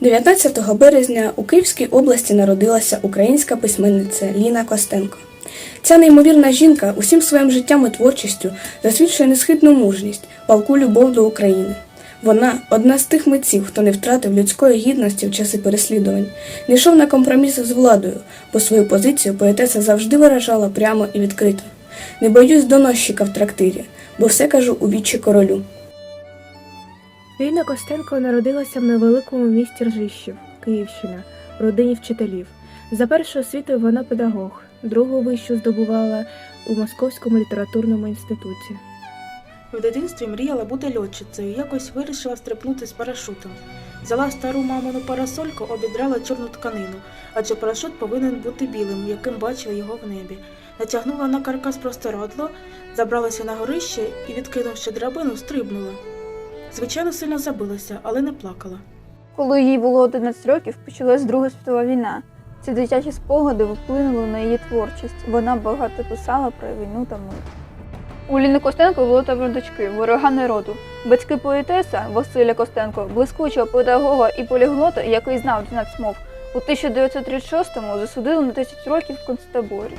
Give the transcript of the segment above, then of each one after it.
19 березня у Київській області народилася українська письменниця Ліна Костенко. Ця неймовірна жінка усім своїм життям і творчістю засвідчує несхитну мужність, палку любов до України. Вона одна з тих митців, хто не втратив людської гідності в часи переслідувань, не йшов на компроміси з владою, бо свою позицію поетеса завжди виражала прямо і відкрито. Не боюсь доносчика в трактирі, бо все кажу у вічі королю. Ліна Костенко народилася в невеликому місті Ржищів, Київщина, родині вчителів. За першою освітою вона педагог, другу вищу здобувала у Московському літературному інституті. В дитинстві мріяла бути льотчицею, якось вирішила стрибнути з парашутом. Взяла стару мамину парасольку, обідрала чорну тканину, адже парашут повинен бути білим, яким бачила його в небі. Натягнула на каркас простирадло, забралася на горище і, відкинувши драбину, стрибнула. Звичайно, сильно забилася, але не плакала. Коли їй було 11 років, почалась Друга світова війна. Ці дитячі спогади вплинули на її творчість. Вона багато писала про війну та мир. У Ліни Костенко було тавро дочки, ворога народу. Батьки поетеса Василя Костенко, блискучого педагога і поліглота, який знав 12 мов, у 1936-му засудили на 10 років в концтаборі.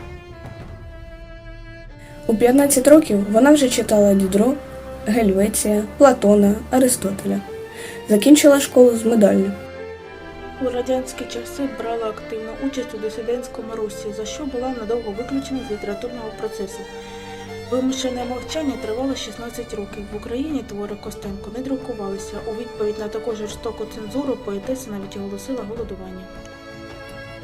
У 15 років вона вже читала Дідро, Гельвеція, Платона, Аристотеля. Закінчила школу з медаллю. У радянські часи брала активну участь у дисидентському русі, за що була надовго виключена з літературного процесу. Вимушене мовчання тривало 16 років. В Україні твори Костенко не друкувалися. У відповідь на таку жорстоку цензуру поетеса навіть оголосила голодування.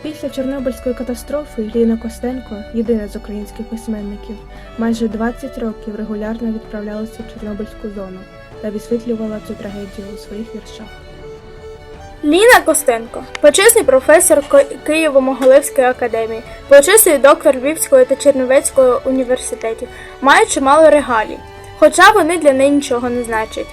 Після Чорнобильської катастрофи Ліна Костенко, єдина з українських письменників, майже 20 років регулярно відправлялася в Чорнобильську зону та висвітлювала цю трагедію у своїх віршах. Ліна Костенко, почесний професор Києво-Могилевської академії, почесний доктор Львівського та Чернівецького університетів, має чимало регалій, хоча вони для неї нічого не значать.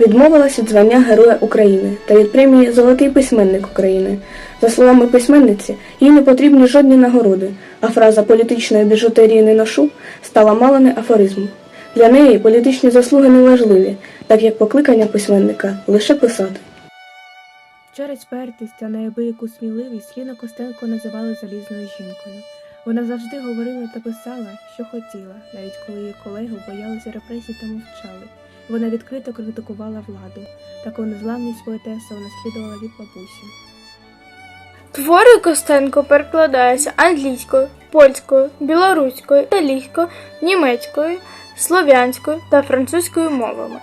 Відмовилась від звання Героя України та від премії Золотий письменник України. За словами письменниці, їй не потрібні жодні нагороди, а фраза політичної біжутерії не ношу стала мало не афоризмом. Для неї політичні заслуги не важливі, так як покликання письменника лише писати. Через пертість та неабияку сміливість Ліна Костенко називали залізною жінкою. Вона завжди говорила та писала, що хотіла, навіть коли її колеги боялися репресій та мовчали. Вона відкрито критикувала владу. Таку незламність поетеса унаслідувала від бабусі. Твори Костенко перекладаються англійською, польською, білоруською, італійською, німецькою, слов'янською та французькою мовами.